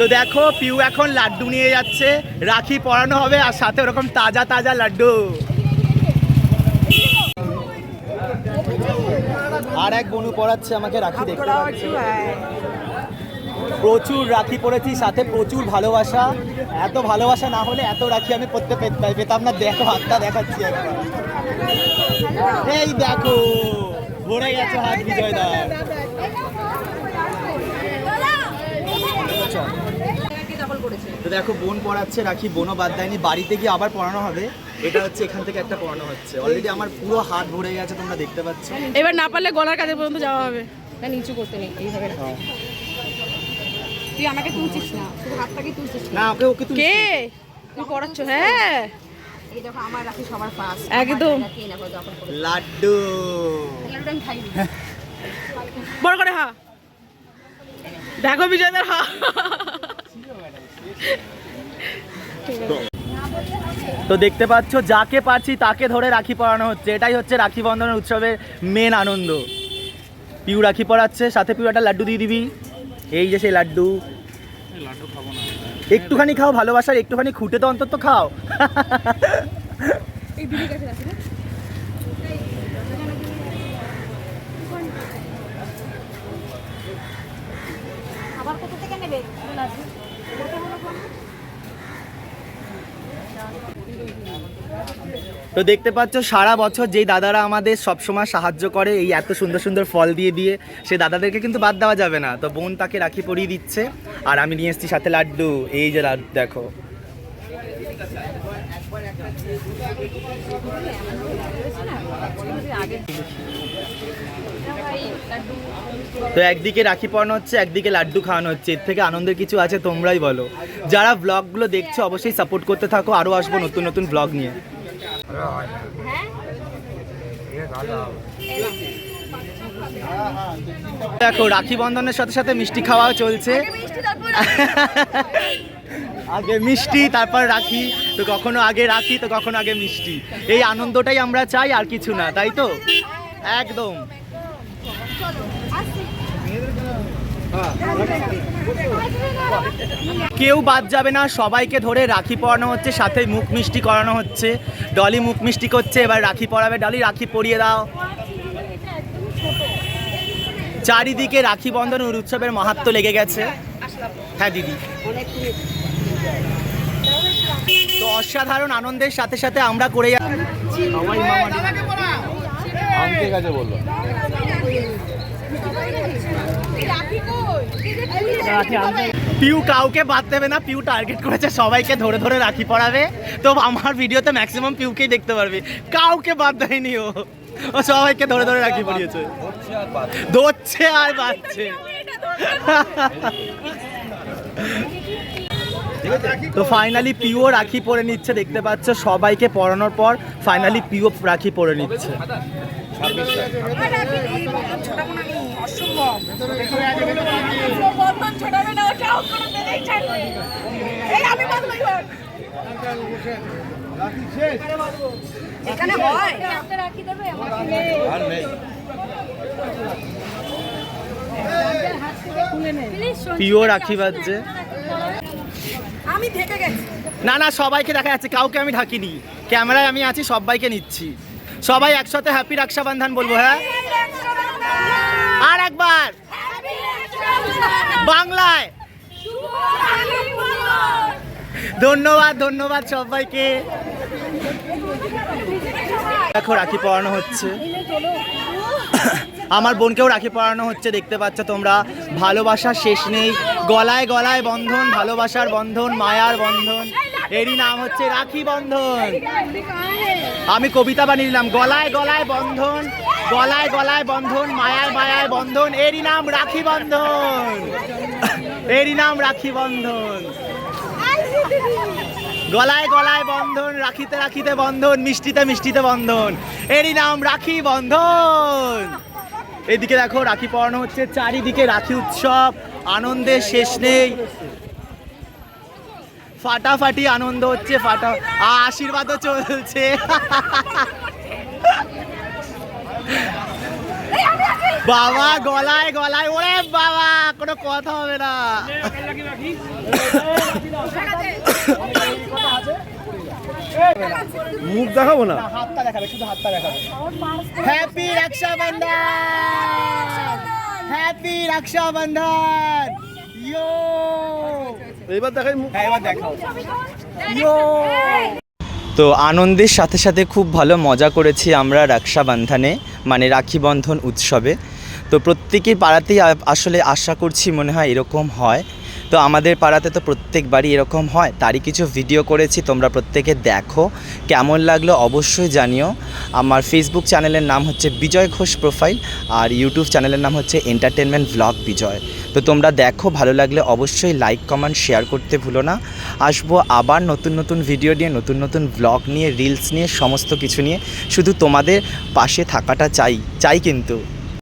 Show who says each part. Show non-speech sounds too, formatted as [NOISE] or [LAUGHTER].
Speaker 1: তো দেখো পিউ এখন লাড্ডু নিয়ে যাচ্ছে রাখি পরানো হবে আর সাথে ওরকম তাজা তাজা লাড্ডু। আর এক বনু পড়াচ্ছে আমাকে রাখি দেখতে প্রচুর রাখি পড়েছি সাথে প্রচুর ভালোবাসা। এত ভালোবাসা না হলে এত রাখি আমি পড়তে পে- পেতাম না। দেখো হাতটা দেখাচ্ছি একবার। এই দেখো ভরে গেছে হাত বিজয় দার তো দেখো বোন পড়াচ্ছে রাখি বোনও বাদ দেয়নি। বাড়িতে গিয়ে আবার পড়ানো হবে। এটা হচ্ছে এখান থেকে একটা পড়ানো হচ্ছে। অলরেডি আমার পুরো হাত ভরে গেছে তোমরা দেখতে পাচ্ছ।
Speaker 2: এবার না পারলে গলার কাছে পর্যন্ত যাওয়া হবে। না নিচু করতে নেই এইভাবে
Speaker 3: তুই আমাকে তুলছিস না শুধু হাতটাকে তুলছিস
Speaker 1: না। ওকে ওকে তুমি
Speaker 2: কে? তুমি পড়াচ্ছ হ্যাঁ।
Speaker 3: এই দেখো আমার রাখি সবার ফার্স্ট
Speaker 2: একদম।
Speaker 3: কে না যখন করে
Speaker 1: লাড্ডু
Speaker 3: আমি খাইনি।
Speaker 2: বড় করে হা। দেখো বিজয়দের হা।
Speaker 1: তো দেখতে পাচ্ছ, যাকে পারছি তাকে ধরে রাখি পরানো হচ্ছে। এটাই হচ্ছে রাখি বন্ধনের উৎসবের মেন আনন্দ। পিউ রাখি পরাচ্ছে, সাথে পিউ একটা লাড্ডু দিয়ে দিবি। এই যে সেই লাড্ডু। একটুখানি খাও ভালোবাসার, একটুখানি খুঁটে তো অন্তত খাও।
Speaker 3: না আবার থেকে নেবে?
Speaker 1: তো দেখতে পাচ্ছ, সারা বছর যেই দাদারা আমাদের সবসময় সাহায্য করে, এই এত সুন্দর সুন্দর ফল দিয়ে দিয়ে, সে দাদাদেরকে কিন্তু বাদ দেওয়া যাবে না। তো বোন তাকে রাখি পরিয়ে দিচ্ছে। আর আমি নিয়ে এসেছি সাথে লাড্ডু। এই যে লাড্ডু, দেখো। তো একদিকে রাখি পরানো হচ্ছে একদিকে লাড্ডু খাওয়ানো হচ্ছে। এর থেকে আনন্দের কিছু আছে তোমরাই বলো। যারা ব্লগগুলো দেখছ অবশ্যই সাপোর্ট করতে থাকো। আরও আসব নতুন নতুন ব্লগ নিয়ে। দেখো রাখি বন্ধনের সাথে সাথে মিষ্টি খাওয়াও চলছে। [LAUGHS] আগে মিষ্টি, তারপর রাখি। তো কখনো আগে রাখি, তো কখনো আগে মিষ্টি। এই আনন্দটাই আমরা চাই, আর কিছু না, তাই তো? একদম। কেউ বাদ যাবে না, সবাইকে ধরে রাখি পরানো হচ্ছে, সাথে মুখ মিষ্টি করানো হচ্ছে। ডলি মুখ মিষ্টি করছে, এবার রাখি পরাবে। ডলি, রাখি পরিয়ে দাও। চারিদিকে রাখি বন্ধন উৎসবের মাহাত্ম লেগে গেছে। হ্যাঁ দিদি। অসাধারণ আনন্দের সাথে সাথে আমরা করে পিউ কাউকে বাদ দেবে না পিউ টার্গেট করেছে সবাইকে ধরে ধরে রাখি পড়াবে তো আমার ভিডিওতে ম্যাক্সিমাম পিউকেই দেখতে পারবে। কাউকে বাদ দেয়নি ও। ও সবাইকে ধরে ধরে রাখি পড়িয়েছে ধরছে আর বাচ্চে তো ফাইনালি পিও রাখি পরে নিচ্ছে দেখতে পাচ্ছ সবাইকে পরানোর পর ফাইনালি পিও রাখি পরে নিচ্ছে।
Speaker 3: এখানে হয়।
Speaker 4: আর নেই
Speaker 1: পিও রাখি বাজছে।
Speaker 3: আমি ঢেকে গেছি।
Speaker 1: না না সবাইকে দেখা যাচ্ছে কাউকে আমি ঢাকিনি। ক্যামেরায় আমি আছি সবাইকে নিচ্ছি। সবাই একসাথে হ্যাপি রক্ষাবন্ধন বলব হ্যাঁ? আর একবার। বাংলায়। ধন্যবাদ ধন্যবাদ সবাইকে। দেখো, রাখি পরানো হচ্ছে। আমার বোনকেও রাখি পরানো হচ্ছে, দেখতে পাচ্ছ তোমরা। ভালোবাসার শেষ নেই। গলায় গলায় বন্ধন, ভালোবাসার বন্ধন, মায়ার বন্ধন। এরই নাম হচ্ছে রাখি বন্ধন। আমি কবিতা বানিয়ে দিলাম গলায় গলায় বন্ধন, গলায় গলায় বন্ধন মায়ায় মায়ায় বন্ধন। এরই নাম রাখি বন্ধন। এরই নাম রাখি বন্ধন। গলায় গলায় বন্ধন, রাখিতে রাখিতে বন্ধন, মিষ্টিতে মিষ্টিতে বন্ধন। এরই নাম রাখি বন্ধন। এদিকে দেখো, রাখি পরানো হচ্ছে। চারিদিকে রাখি উৎসব আনন্দের শেষ নেই। ফাটাফাটি আনন্দ হচ্ছে, ফাটা, আশীর্বাদও চলছে। বাবা গলায় গলায়। ওরে বাবা কোনো কথা হবে না।
Speaker 4: মুখ দেখাবো না?
Speaker 1: হাতটা দেখাবে শুধু হাতটা দেখাবে। Happy Rakshabandhan! Happy Rakshabandhan! Yo
Speaker 4: এইবার দেখাই মুখ।
Speaker 1: হ্যাঁ এবার দেখাও। ইয়ো তো আনন্দের সাথে সাথে খুব ভালো মজা করেছি আমরা রক্ষাবন্ধনে। মানে রাখি বন্ধন উৎসবে। তো প্রত্যেকের পাড়াতেই আসলে আশা করছি মনে হয় এরকম হয়। তো আমাদের পাড়াতে তো প্রত্যেকবারই এরকম হয়। তারই কিছু ভিডিও করেছি, তোমরা প্রত্যেকে দেখো। কেমন লাগল অবশ্যই জানিও। আমার ফেসবুক চ্যানেলের নাম হচ্ছে বিজয় ঘোষ প্রোফাইল আর ইউটিউব চ্যানেলের নাম হচ্ছে এন্টারটেনমেন্ট ভ্লগ বিজয়। তো তোমরা দেখো, ভালো লাগলে অবশ্যই লাইক কমেন্ট শেয়ার করতে ভুলো না। আসব আবার নতুন নতুন ভিডিও নিয়ে, নতুন নতুন ব্লগ নিয়ে রিলস নিয়ে, সমস্ত কিছু নিয়ে। শুধু তোমাদের পাশে থাকাটা চাই চাই কিন্তু।